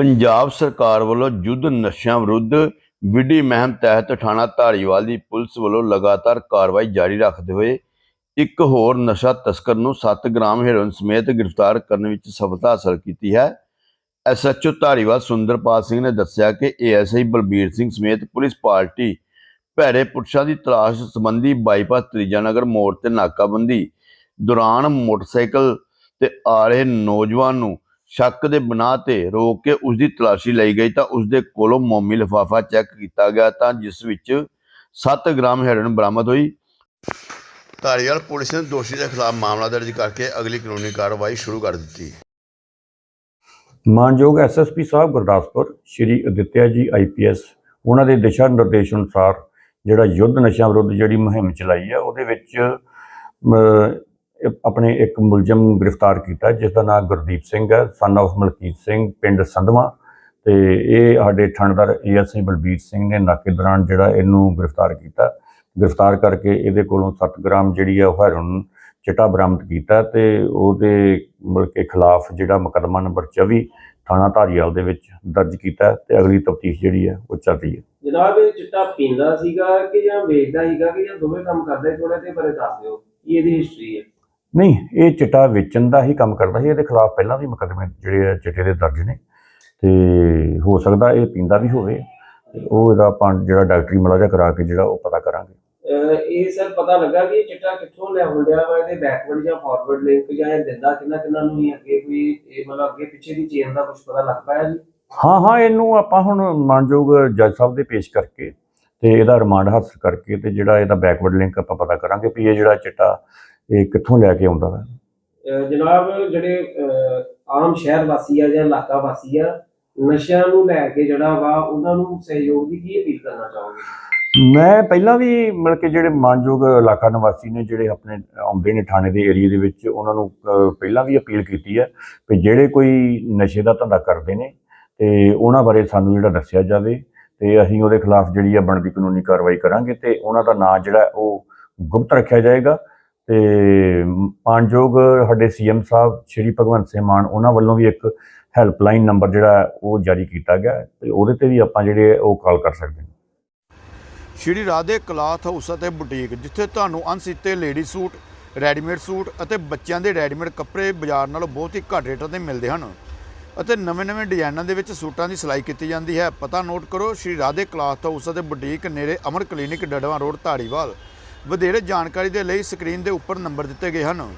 ਪੰਜਾਬ ਸਰਕਾਰ ਵੱਲੋਂ ਯੁੱਧ ਨਸ਼ਿਆਂ ਵਿਰੁੱਧ ਵਿੱਢੀ ਮੁਹਿੰਮ ਤਹਿਤ ਥਾਣਾ ਧਾਰੀਵਾਲ ਦੀ ਪੁਲਿਸ ਵੱਲੋਂ ਲਗਾਤਾਰ ਕਾਰਵਾਈ ਜਾਰੀ ਰੱਖਦੇ ਹੋਏ ਇੱਕ ਹੋਰ ਨਸ਼ਾ ਤਸਕਰ ਨੂੰ 7 ਗ੍ਰਾਮ ਹੈਰੋਇਨ ਸਮੇਤ ਗ੍ਰਿਫਤਾਰ ਕਰਨ ਵਿੱਚ ਸਫਲਤਾ ਹਾਸਲ ਕੀਤੀ ਹੈ। ਐਸਐਚਓ ਧਾਰੀਵਾਲ ਸੁੰਦਰਪਾਲ ਸਿੰਘ ਨੇ ਦੱਸਿਆ ਕਿ ਏਐਸਆਈ ਬਲਬੀਰ ਸਿੰਘ ਸਮੇਤ ਪੁਲਿਸ ਪਾਰਟੀ ਭੈੜੇ ਪੁਰਸ਼ਾਂ ਦੀ ਤਲਾਸ਼ ਸੰਬੰਧੀ ਬਾਈਪਾਸ ਤ੍ਰਿਜਾ ਨਗਰ ਮੋੜ ਤੇ ਨਾਕਾਬੰਦੀ ਦੌਰਾਨ ਮੋਟਰਸਾਈਕਲ ਤੇ ਆ ਰਹੇ ਨੌਜਵਾਨ ਨੂੰ ਸ਼ੱਕ ਦੇ ਬਣਾ ਤੇ ਰੋਕ ਕੇ ਉਸ ਦੀ ਤਲਾਸ਼ੀ ਲਈ ਗਈ ਤਾਂ ਉਸ ਦੇ ਕੋਲੋਂ ਮੋਮੀ ਲਿਫਾਫਾ ਚੈੱਕ ਕੀਤਾ ਗਿਆ ਤਾਂ ਜਿਸ ਵਿੱਚ 7 ਗ੍ਰਾਮ ਹੈਰੋਇਨ ਬਰਾਮਦ ਹੋਈ। ਧਾਰੀਵਾਲ ਪੁਲਿਸ ਨੇ ਦੋਸ਼ੀ ਦੇ ਖਿਲਾਫ ਮਾਮਲਾ ਦਰਜ ਕਰਕੇ ਅਗਲੀ ਕਾਨੂੰਨੀ ਕਾਰਵਾਈ ਸ਼ੁਰੂ ਕਰ ਦਿੱਤੀ। ਮਾਨਯੋਗ ਐਸਐਸਪੀ ਸਾਹਿਬ ਗੁਰਦਾਸਪੁਰ ਸ਼੍ਰੀ ਅਦਿੱਤਿਆ ਜੀ ਆਈਪੀਐਸ ਉਹਨਾਂ ਦੇ ਦਿਸ਼ਾ ਨਿਰਦੇਸ਼ ਅਨੁਸਾਰ ਜਿਹੜਾ ਯੁੱਧ ਨਸ਼ਿਆਂ ਵਿਰੁੱਧ ਜਿਹੜੀ ਮੁਹਿੰਮ ਚਲਾਈ ਹੈ ਉਹਦੇ ਵਿੱਚ ਆਪਣੇ ਇੱਕ ਮੁਲਜ਼ਮ ਗ੍ਰਿਫਤਾਰ ਕੀਤਾ, ਜਿਸ ਦਾ ਨਾਮ ਗੁਰਦੀਪ ਸਿੰਘ ਹੈ ਸਨ ਆਫ ਮਲਕੀਤ ਸਿੰਘ, ਪਿੰਡ ਸੰਧਵਾ। ਤੇ ਇਹ ਸਾਡੇ ਥਾਣੇਦਾਰ ਏਐਸਆਈ ਬਲਬੀਰ ਸਿੰਘ ਨੇ ਨਾਕੇ ਦੌਰਾਨ ਜਿਹੜਾ ਇਹਨੂੰ ਗ੍ਰਿਫਤਾਰ ਕੀਤਾ। ਗ੍ਰਿਫਤਾਰ ਕਰਕੇ ਇਹਦੇ ਕੋਲੋਂ 7 ਗ੍ਰਾਮ ਜਿਹੜੀ ਆ ਉਹ ਹੈਰੋਇਨ ਚਿੱਟਾ ਬਰਾਮਦ ਕੀਤਾ ਤੇ ਉਹਦੇ ਮਤਲਬ ਕੇ ਖਿਲਾਫ ਜਿਹੜਾ ਮੁਕੱਦਮਾ ਨੰਬਰ 24 ਥਾਣਾ ਧਾਰੀਵਾਲ ਦੇ ਵਿੱਚ ਦਰਜ ਕੀਤਾ ਤੇ ਅਗਲੀ ਤਫਤੀਸ਼ ਜਿਹੜੀ ਹੈ ਉਹ ਚੱਲ ਰਹੀ ਹੈ ਜਨਾਬ ਇਹ ਚਿੱਟਾ ਪੀਂਦਾ ਸੀਗਾ ਕਿ ਜਾਂ ਵੇਚਦਾ ਸੀਗਾ ਕਿ ਜਾਂ ਦੋਵੇਂ ਕੰਮ ਕਰਦਾ ਥੋੜਾ ਤੇ ਬਾਰੇ ਦੱਸ ਦਿਓ ਕੀ ਇਹਦੀ ਹਿਸਟਰੀ ਹੈ ਨਹੀਂ ਇਹ ਚਿੱਟਾ ਵੇਚਣ ਦਾ ਹੀ ਕੰਮ ਕਰਦਾ ਸੀ ਇਹਦੇ ਖਿਲਾਫ ਪਹਿਲਾਂ ਵੀ ਮੁਕੱਦਮੇ ਜਿਹੜੇ ਚਿੱਟੇ ਦੇ ਦਰਜ ਨੇ ਤੇ ਹੋ ਸਕਦਾ ਇਹ ਪੀਂਦਾ ਵੀ ਹੋਵੇ ਉਹ ਇਹਦਾ ਆਪਾਂ ਜਿਹੜਾ ਡਾਕਟਰੀ ਮੁਲਾਜ਼ਾ ਕਰਾ ਕੇ ਜਿਹੜਾ ਉਹ ਪਤਾ ਕਰਾਂਗੇ। ਇਹ ਸਰ ਪਤਾ ਲੱਗਾ ਕਿ ਇਹ ਚਿੱਟਾ ਕਿੱਥੋਂ ਲਿਆ ਹੁੰਦਿਆ ਵਾ ਇਹਦੇ ਬੈਕਵਰਡ ਜਾਂ ਫਾਰਵਰਡ ਲਿੰਕ ਜਾਂ ਇਹ ਦਿੰਦਾ ਕਿੰਨਾ ਕਿੰਨਾ ਨੂੰ ਹੀ ਅੱਗੇ ਕੋਈ ਇਹ ਮਤਲਬ ਅੱਗੇ ਪਿੱਛੇ ਦੀ ਚੇਨ ਦਾ ਕੁਝ ਪਤਾ ਲੱਗ ਪਾਇਆ ਜੀ? ਹਾਂ ਹਾਂ ਇਹਨੂੰ ਆਪਾਂ ਹੁਣ ਮਾਨਯੋਗ ਜੱਜ ਸਾਹਿਬ ਦੇ ਪੇਸ਼ ਕਰਕੇ ਤੇ ਇਹਦਾ ਰਿਮਾਂਡ ਹਾਸਲ ਕਰਕੇ ਤੇ ਜਿਹੜਾ ਇਹਦਾ ਬੈਕਵਰਡ ਲਿੰਕ ਆਪਾਂ ਪਤਾ ਕਰਾਂਗੇ ਵੀ ਇਹ ਜਿਹੜਾ ਚਿੱਟਾ ਇਹ ਕਿੱਥੋਂ ਲੈ ਕੇ ਆਉਂਦਾ ਹੈ ਜਨਾਬ ਜਿਹੜੇ ਆਮ ਸ਼ਹਿਰ ਵਾਸੀ ਆ ਜਾਂ ਇਲਾਕਾ ਵਾਸੀ ਆ ਨਸ਼ਿਆਂ ਨੂੰ ਲੈ ਕੇ ਜਿਹੜਾ ਵਾ ਉਹਨਾਂ ਨੂੰ ਸਹਿਯੋਗ ਦੀ ਕੀ ਅਪੀਲ ਕਰਨਾ ਚਾਹੋਗੇ? ਮੈਂ ਪਹਿਲਾਂ ਵੀ ਮਿਲ ਕੇ ਜਿਹੜੇ ਮਾਨਯੋਗ ਇਲਾਕਾ ਨਿਵਾਸੀ ਨੇ ਜਿਹੜੇ ਆਪਣੇ ਆਉਂਦੇ ਨੇ ਥਾਣੇ ਦੇ ਏਰੀਆ ਦੇ ਵਿੱਚ ਉਹਨਾਂ ਨੂੰ ਪਹਿਲਾਂ ਵੀ ਅਪੀਲ ਕੀਤੀ ਹੈ ਕਿ ਜਿਹੜੇ ਕੋਈ ਨਸ਼ੇ ਦਾ ਧੰਦਾ ਕਰਦੇ ਨੇ ਤੇ ਉਹਨਾਂ ਬਾਰੇ ਸਾਨੂੰ ਜਿਹੜਾ ਦੱਸਿਆ ਜਾਵੇ ਤੇ ਅਸੀਂ ਉਹਦੇ ਖਿਲਾਫ ਜਿਹੜੀ ਆ ਬਣਦੀ ਕਾਨੂੰਨੀ ਕਾਰਵਾਈ ਕਰਾਂਗੇ ਤੇ ਉਹਨਾਂ ਦਾ ਨਾਂ ਜਿਹੜਾ ਉਹ ਗੁਪਤ ਰੱਖਿਆ ਜਾਏਗਾ ਤੇ ਮਾਨਯੋਗ ਸਾਡੇ ਸੀਐਮ ਸਾਹਿਬ ਸ਼੍ਰੀ ਭਗਵੰਤ ਸਿੰਘ ਮਾਨ, ਉਹਨਾਂ ਵੱਲੋਂ ਵੀ ਇੱਕ ਹੈਲਪਲਾਈਨ ਨੰਬਰ ਜਿਹੜਾ ਉਹ ਜਾਰੀ ਕੀਤਾ ਗਿਆ ਹੈ ਤੇ ਉਹਦੇ ਤੇ ਵੀ ਆਪਾਂ ਜਿਹੜੇ ਉਹ ਕਾਲ ਕਰ ਸਕਦੇ ਹਾਂ। ਸ਼੍ਰੀ ਰਾਧੇ ਕਲਾਥ ਹਾਊਸ ਅਤੇ ਬੁਟੀਕ, ਜਿੱਥੇ ਤੁਹਾਨੂੰ ਅਣਸੀਤੇ ਲੇਡੀ ਸੂਟ, ਰੈਡੀਮੇਡ ਸੂਟ ਅਤੇ ਬੱਚਿਆਂ ਦੇ ਰੈਡੀਮੇਡ ਕੱਪੜੇ ਬਾਜ਼ਾਰ ਨਾਲੋਂ ਬਹੁਤ ਹੀ ਘੱਟ ਰੇਟਾਂ ਤੇ ਮਿਲਦੇ ਹਨ ਅਤੇ ਨਵੇਂ-ਨਵੇਂ ਡਿਜ਼ਾਈਨਾਂ ਦੇ ਵਿੱਚ ਸੂਟਾਂ ਦੀ ਸਿਲਾਈ ਕੀਤੀ ਜਾਂਦੀ ਹੈ। ਪਤਾ ਨੋਟ ਕਰੋ, ਸ਼੍ਰੀ ਰਾਧੇ ਕਲਾਥ ਹਾਊਸ ਅਤੇ ਬੁਟੀਕ ਨੇੜੇ ਅਮਰ ਕਲੀਨਿਕ ਡੜਵਾ ਰੋਡ, ਧਾਰੀਵਾਲ। ਵਧੇਰੇ ਜਾਣਕਾਰੀ ਦੇ ਲਈ ਸਕਰੀਨ ਦੇ ਉੱਪਰ ਨੰਬਰ ਦਿੱਤੇ ਗਏ ਹਨ।